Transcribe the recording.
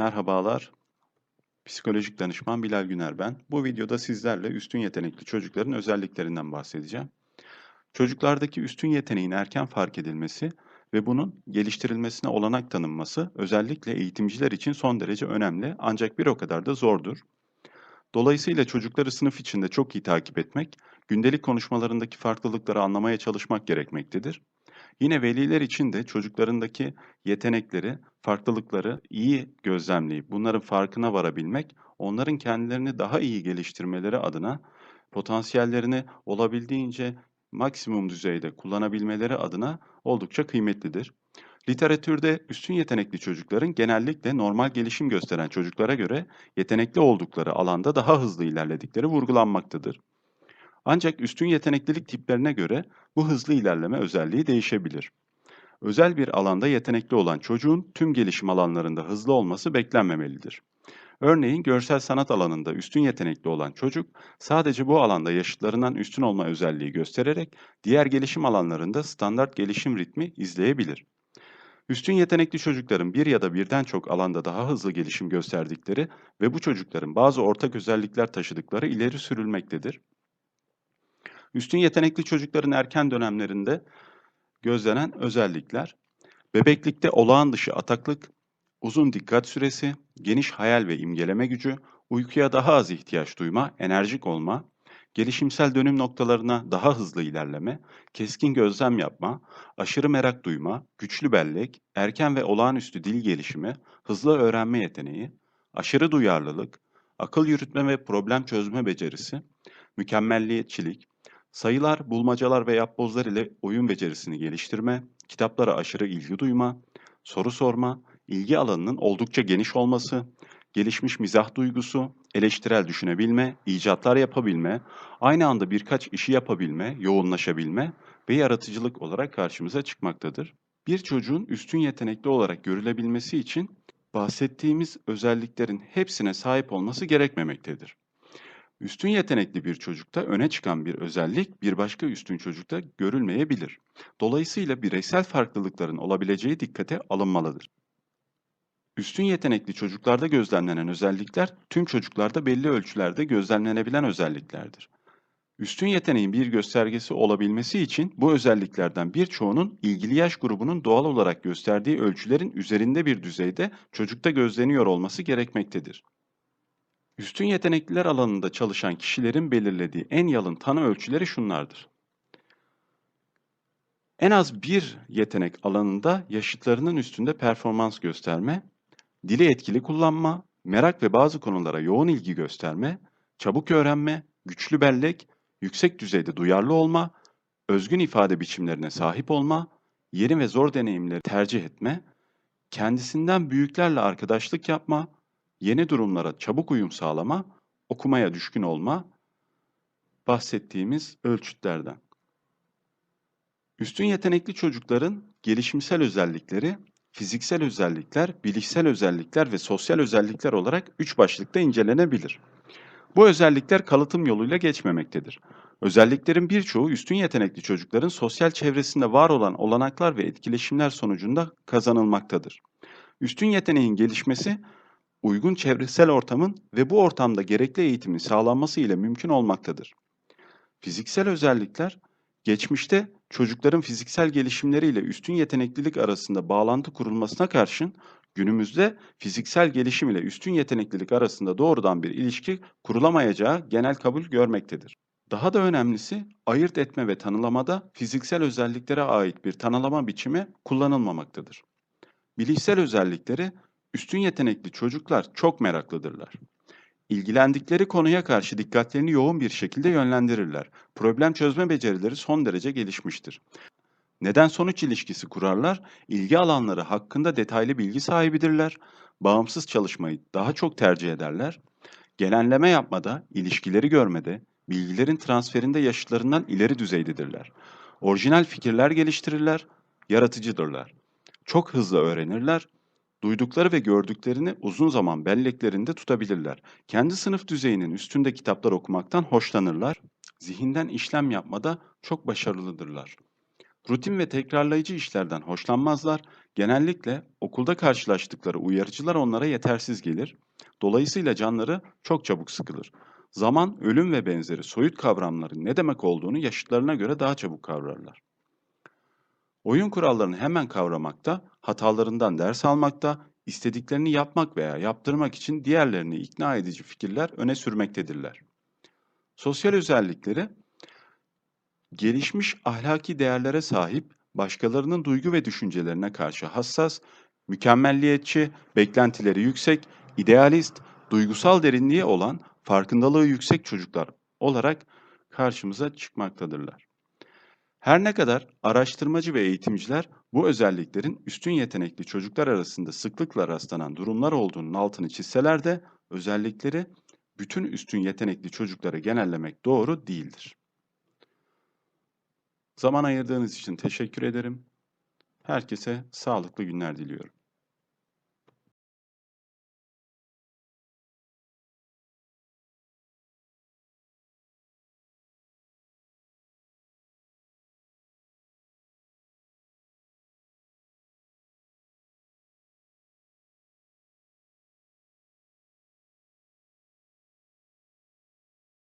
Merhabalar. Psikolojik danışman Bilal Güner ben. Bu videoda sizlerle üstün yetenekli çocukların özelliklerinden bahsedeceğim. Çocuklardaki üstün yeteneğin erken fark edilmesi ve bunun geliştirilmesine olanak tanınması özellikle eğitimciler için son derece önemli ancak bir o kadar da zordur. Dolayısıyla çocukları sınıf içinde çok iyi takip etmek, gündelik konuşmalarındaki farklılıkları anlamaya çalışmak gerekmektedir. Yine veliler için de çocuklarındaki yetenekleri, farklılıkları iyi gözlemleyip bunların farkına varabilmek, onların kendilerini daha iyi geliştirmeleri adına potansiyellerini olabildiğince maksimum düzeyde kullanabilmeleri adına oldukça kıymetlidir. Literatürde üstün yetenekli çocukların genellikle normal gelişim gösteren çocuklara göre yetenekli oldukları alanda daha hızlı ilerledikleri vurgulanmaktadır. Ancak üstün yeteneklilik tiplerine göre bu hızlı ilerleme özelliği değişebilir. Özel bir alanda yetenekli olan çocuğun tüm gelişim alanlarında hızlı olması beklenmemelidir. Örneğin görsel sanat alanında üstün yetenekli olan çocuk sadece bu alanda yaşıtlarından üstün olma özelliği göstererek diğer gelişim alanlarında standart gelişim ritmi izleyebilir. Üstün yetenekli çocukların bir ya da birden çok alanda daha hızlı gelişim gösterdikleri ve bu çocukların bazı ortak özellikler taşıdıkları ileri sürülmektedir. Üstün yetenekli çocukların erken dönemlerinde gözlenen özellikler, bebeklikte olağan dışı ataklık, uzun dikkat süresi, geniş hayal ve imgeleme gücü, uykuya daha az ihtiyaç duyma, enerjik olma, gelişimsel dönüm noktalarına daha hızlı ilerleme, keskin gözlem yapma, aşırı merak duyma, güçlü bellek, erken ve olağanüstü dil gelişimi, hızlı öğrenme yeteneği, aşırı duyarlılık, akıl yürütme ve problem çözme becerisi, mükemmelliyetçilik, sayılar, bulmacalar ve yapbozlar ile oyun becerisini geliştirme, kitaplara aşırı ilgi duyma, soru sorma, ilgi alanının oldukça geniş olması, gelişmiş mizah duygusu, eleştirel düşünebilme, icatlar yapabilme, aynı anda birkaç işi yapabilme, yoğunlaşabilme ve yaratıcılık olarak karşımıza çıkmaktadır. Bir çocuğun üstün yetenekli olarak görülebilmesi için bahsettiğimiz özelliklerin hepsine sahip olması gerekmemektedir. Üstün yetenekli bir çocukta öne çıkan bir özellik bir başka üstün çocukta görülmeyebilir. Dolayısıyla bireysel farklılıkların olabileceği dikkate alınmalıdır. Üstün yetenekli çocuklarda gözlemlenen özellikler tüm çocuklarda belli ölçülerde gözlemlenebilen özelliklerdir. Üstün yeteneğin bir göstergesi olabilmesi için bu özelliklerden birçoğunun ilgili yaş grubunun doğal olarak gösterdiği ölçülerin üzerinde bir düzeyde çocukta gözleniyor olması gerekmektedir. Üstün yetenekliler alanında çalışan kişilerin belirlediği en yalın tanı ölçüleri şunlardır. En az bir yetenek alanında yaşıtlarının üstünde performans gösterme, dili etkili kullanma, merak ve bazı konulara yoğun ilgi gösterme, çabuk öğrenme, güçlü bellek, yüksek düzeyde duyarlı olma, özgün ifade biçimlerine sahip olma, yeni ve zor deneyimleri tercih etme, kendisinden büyüklerle arkadaşlık yapma, yeni durumlara çabuk uyum sağlama, okumaya düşkün olma bahsettiğimiz ölçütlerden. Üstün yetenekli çocukların gelişimsel özellikleri, fiziksel özellikler, bilişsel özellikler ve sosyal özellikler olarak üç başlıkta incelenebilir. Bu özellikler kalıtım yoluyla geçmemektedir. Özelliklerin birçoğu üstün yetenekli çocukların sosyal çevresinde var olan olanaklar ve etkileşimler sonucunda kazanılmaktadır. Üstün yeteneğin gelişmesi uygun çevresel ortamın ve bu ortamda gerekli eğitimin sağlanması ile mümkün olmaktadır. Fiziksel özellikler, geçmişte çocukların fiziksel gelişimleriyle üstün yeteneklilik arasında bağlantı kurulmasına karşın günümüzde fiziksel gelişim ile üstün yeteneklilik arasında doğrudan bir ilişki kurulamayacağı genel kabul görmektedir. Daha da önemlisi ayırt etme ve tanılamada fiziksel özelliklere ait bir tanılama biçimi kullanılmamaktadır. Bilişsel özellikleri Üstün yetenekli çocuklar çok meraklıdırlar. İlgilendikleri konuya karşı dikkatlerini yoğun bir şekilde yönlendirirler. Problem çözme becerileri son derece gelişmiştir. Neden sonuç ilişkisi kurarlar, ilgi alanları hakkında detaylı bilgi sahibidirler, bağımsız çalışmayı daha çok tercih ederler, genelleme yapmada, ilişkileri görmede, bilgilerin transferinde yaşıtlarından ileri düzeydedirler. Orijinal fikirler geliştirirler, yaratıcıdırlar. Çok hızlı öğrenirler, Duydukları ve gördüklerini uzun zaman belleklerinde tutabilirler. Kendi sınıf düzeyinin üstünde kitaplar okumaktan hoşlanırlar. Zihinden işlem yapmada çok başarılıdırlar. Rutin ve tekrarlayıcı işlerden hoşlanmazlar. Genellikle okulda karşılaştıkları uyarıcılar onlara yetersiz gelir. Dolayısıyla canları çok çabuk sıkılır. Zaman, ölüm ve benzeri soyut kavramların ne demek olduğunu yaşıtlarına göre daha çabuk kavrarlar. Oyun kurallarını hemen kavramakta, hatalarından ders almakta, istediklerini yapmak veya yaptırmak için diğerlerini ikna edici fikirler öne sürmektedirler. Sosyal özellikleri gelişmiş ahlaki değerlere sahip, başkalarının duygu ve düşüncelerine karşı hassas, mükemmelliyetçi, beklentileri yüksek, idealist, duygusal derinliği olan, farkındalığı yüksek çocuklar olarak karşımıza çıkmaktadırlar. Her ne kadar araştırmacı ve eğitimciler bu özelliklerin üstün yetenekli çocuklar arasında sıklıkla rastlanan durumlar olduğunun altını çizseler de özellikleri bütün üstün yetenekli çocuklara genellemek doğru değildir. Zaman ayırdığınız için teşekkür ederim. Herkese sağlıklı günler diliyorum.